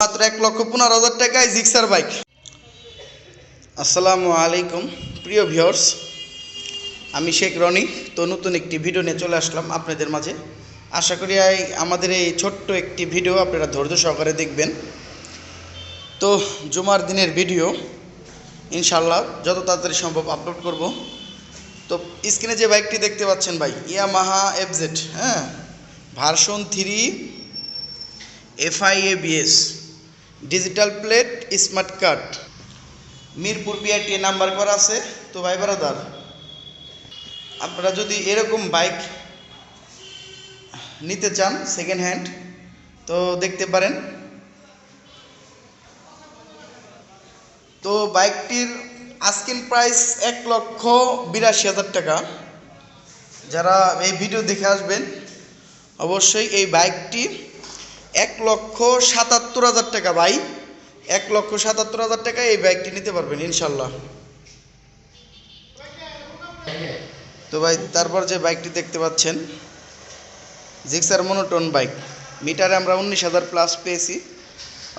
মাত্র এক লক্ষ পনেরো হাজার টাকায় জিক্সার বাইক আসসালামু আলাইকুম, প্রিয় ভিউয়ার্স আমি শেখ রনি। তো নতুন একটি ভিডিও নিয়ে চলে আসলাম আপনাদের মাঝে। আশা করি আমাদের এই ছোট্ট একটি ভিডিও আপনারা ধৈর্য সহকারে দেখবেন। তো জুমার দিনের ভিডিও ইনশাল্লাহ যত তাড়াতাড়ি সম্ভব আপলোড করব। তো স্ক্রিনে যে বাইকটি দেখতে পাচ্ছেন ভাই, ইয়ামাহা এফজেড হ্যাঁ? Version three FI ABS digital plate smart card Mirpur BIT number করা আছে। তো ভাই বারাদার আপনারা যদি এরকম বাইক নিতে চান সেকেন্ড হ্যান্ড তো দেখতে পারেন। তো বাইকটির আস্কিন প্রাইস এক লক্ষ বিরাশি হাজার টাকা। যারা এই ভিডিও দেখে আসবেন, অবশ্যই এই বাইকটি এক লক্ষ সাতাত্তর হাজার টাকা ভাই। এক লক্ষ সাতাত্তর হাজার টাকা এই বাইকটি নিতে পারবেন ইনশাল্লাহ তো ভাই, তারপর যে বাইকটি দেখতে পাচ্ছেন জিক্সার মনোটন বাইক মিটারে আমরা উনিশ হাজার প্লাস পেয়েছি।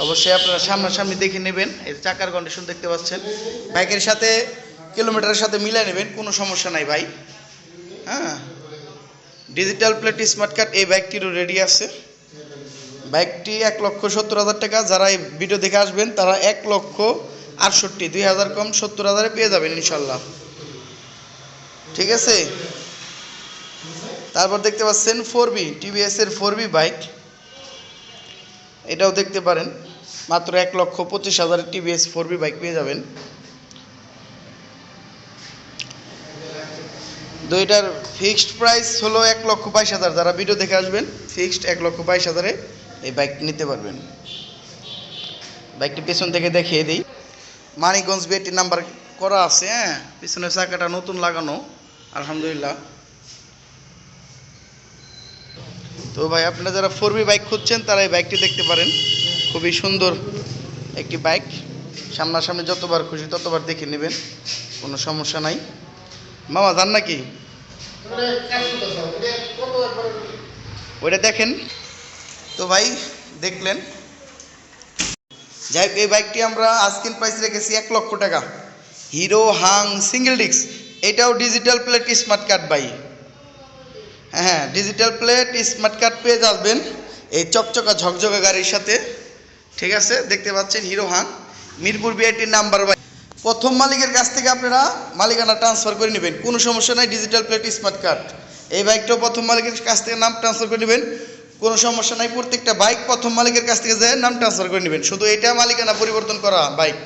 অবশ্যই আপনারা সামনাসামনি দেখে নেবেন এর চাকার কন্ডিশন দেখতে পাচ্ছেন। বাইকের সাথে কিলোমিটারের সাথে মিলাই নেবেন, কোনো সমস্যা নাই ভাই। হ্যাঁ। ডিজিটাল প্লেট স্মার্ট কার্ড এই বাইকটিরও রেডি আছে। বাইকটি এক লক্ষ সত্তর হাজার টাকা। যারা এই ভিডিও দেখে আসবেন, তারা এক লক্ষ আটষট্টি, দুই হাজার কম সত্তর হাজারে পেয়ে যাবেন ইনশাল্লাহ। ঠিক আছে? তারপর দেখতে পাচ্ছেন ফোর বি টিভিএস এর ফোর বি বাইক এটাও দেখতে পারেন, মাত্র এক লক্ষ পঁচিশ হাজারের টিভিএস ফোর বি বাইক পেয়ে যাবেন। দুইটার ফিক্সড প্রাইস হলো এক লক্ষ বাইশ হাজার। যারা ভিডিও দেখে আসবেন ফিক্সড এক লক্ষ বাইশ হাজারে এই বাইক নিতে পারবেন। বাইকটি পেছন থেকে দেখিয়ে দিই। মানিকগঞ্জ বিএটি নাম্বার করা আছে হ্যাঁ? পিছনের চাকাটা নতুন লাগানো আলহামদুলিল্লাহ। তো ভাই আপনারা যারা ফোর বাইক খুঁজছেন তারা এই বাইকটি দেখতে পারেন। খুবই সুন্দর একটি বাইক সামনাসামনি যতবার খুশি ততবার দেখে নেবেন কোনো সমস্যা নাই। মামা যান নাকি? ওইটা দেখেন। তো ভাই, দেখলেন? যাই এই বাইকটি আমরা আজকের প্রাইস রেখেছি এক লক্ষ টাকা। হিরো হাং সিঙ্গেল ডিক্স এটাও digital plate smart card by হ্যাঁ ডিজিটাল প্লেট স্মার্ট কার্ড পেয়ে যাবেন এই চকচকা ঝকঝকা গাড়ির সাথে। ঠিক আছে, দেখতে পাচ্ছেন hero Hang, Mirpur বিআইটির number by প্রথম মালিকের কাছ থেকে আপনারা মালিকানা ট্রান্সফার করে নেবেন, কোনো সমস্যা নাই ডিজিটাল প্লেট স্মার্ট কার্ড এই বাইকটাও প্রথম মালিকের কাছ থেকে নাম ট্রান্সফার করে নেবেন। কোনো সমস্যা নাই, প্রত্যেকটা বাইক প্রথম মালিকের কাছ থেকে যায় নাম ট্রান্সফার করে নেবেন। শুধু এটা মালিকানা পরিবর্তন করা বাইক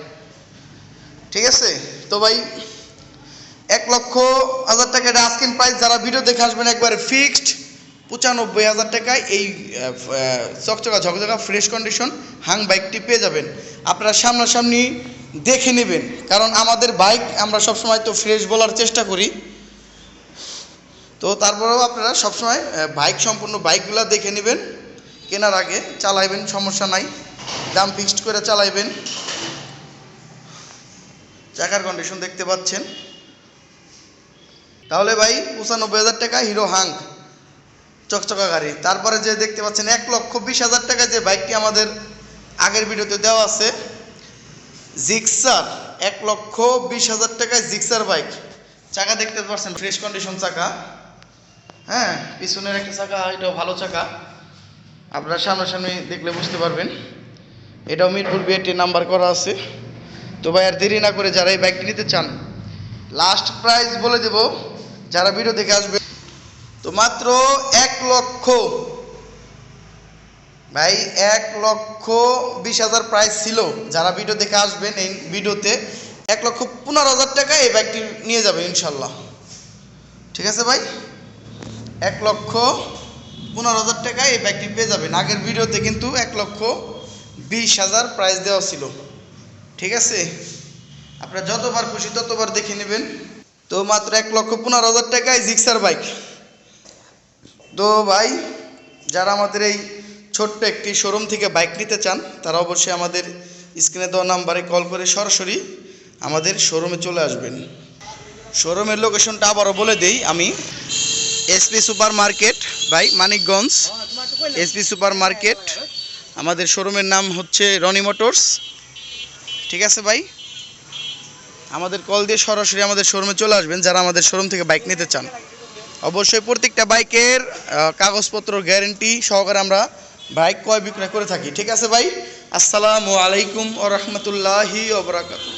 ঠিক আছে? তো ভাই, এক লক্ষ হাজার টাকা এটা আস্কিন প্রাইস যারা ভিডিও দেখে আসবেন একবারে ফিক্সড পঁচানব্বই হাজার টাকায় এই চকচকা ঝকঝকা ফ্রেশ কন্ডিশন হাং বাইকটি পেয়ে যাবেন। আপনারা সামনাসামনি দেখে নেবেন। কারণ আমাদের বাইক আমরা সবসময় তো ফ্রেশ বলার চেষ্টা করি। তো তারপরেও আপনারা সবসময় বাইক সম্পূর্ণ বাইকগুলো দেখে নেবেন। কেনার আগে চালাইবেন, সমস্যা নাই। দাম ফিক্সড করে চালাইবেন। চাকার কন্ডিশন দেখতে পাচ্ছেন। তাহলে ভাই, পঁচানব্বই হাজার টাকা হিরো হাং চকচকা গাড়ি। তারপরে যে দেখতে পাচ্ছেন, এক লক্ষ বিশ হাজার টাকা যে বাইকটি আমাদের আগের ভিডিওতে দেওয়া আছে। জিক্সার এক লক্ষ বিশ হাজার টাকায় জিক্সার বাইক চাকা দেখতে পাচ্ছেন ফ্রেশ কন্ডিশন চাকা। হ্যাঁ পিছনের একটা চাকা, এটাও ভালো চাকা। আপনারা সামনাসামনি দেখলে বুঝতে পারবেন। এটাও মিরপুর বিএটি নাম্বার করা আছে। তো ভাই, আর দেরি না করে যারা এই বাইকটি নিতে চান লাস্ট প্রাইস বলে দেব। যারা ভিডিও দেখে আসবে, তো মাত্র এক লক্ষ। ভাই, এক লক্ষ বিশ হাজার প্রাইস ছিল। যারা ভিডিও দেখে আসবেন এই ভিডিওতে এক লক্ষ পনেরো হাজার টাকা এই বাইকটি নিয়ে যাবে, ইনশাল্লাহ। ঠিক আছে ভাই? এক লক্ষ পনেরো হাজার টাকায় এই বাইকটি পেয়ে যাবেন। আগের ভিডিওতে কিন্তু এক লক্ষ বিশ হাজার প্রাইস দেওয়া ছিল। ঠিক আছে? আপনারা যতবার খুশি ততবার দেখে নেবেন। তো মাত্র এক লক্ষ পনেরো হাজার টাকায় জিক্সার বাইক তো ভাই, যারা আমাদের এই ছোট্ট একটি শোরুম থেকে বাইক নিতে চান, তারা অবশ্যই আমাদের স্ক্রিনে দেওয়া নাম্বারে কল করে সরাসরি আমাদের শোরুমে চলে আসবেন। শোরুমের লোকেশনটা আবারও বলে দেই আমি। SP super market by Manikganj SP super market আমাদের শোরুমের নাম হচ্ছে রনি মোটরস ঠিক আছে ভাই? আমাদের কল দিয়ে সরাসরি আমাদের শোরুমে চলে আসবেন যারা আমাদের শোরুম থেকে বাইক নিতে চান। অবশ্যই প্রত্যেকটা বাইকের কাগজপত্র গ্যারেন্টি সহকারে আমরা বাইক ক্রয় বিক্রয় করে থাকি। ঠিক আছে ভাই? আসসালামু আলাইকুম ও রহমতুল্লাহি ওবরাকাতুহ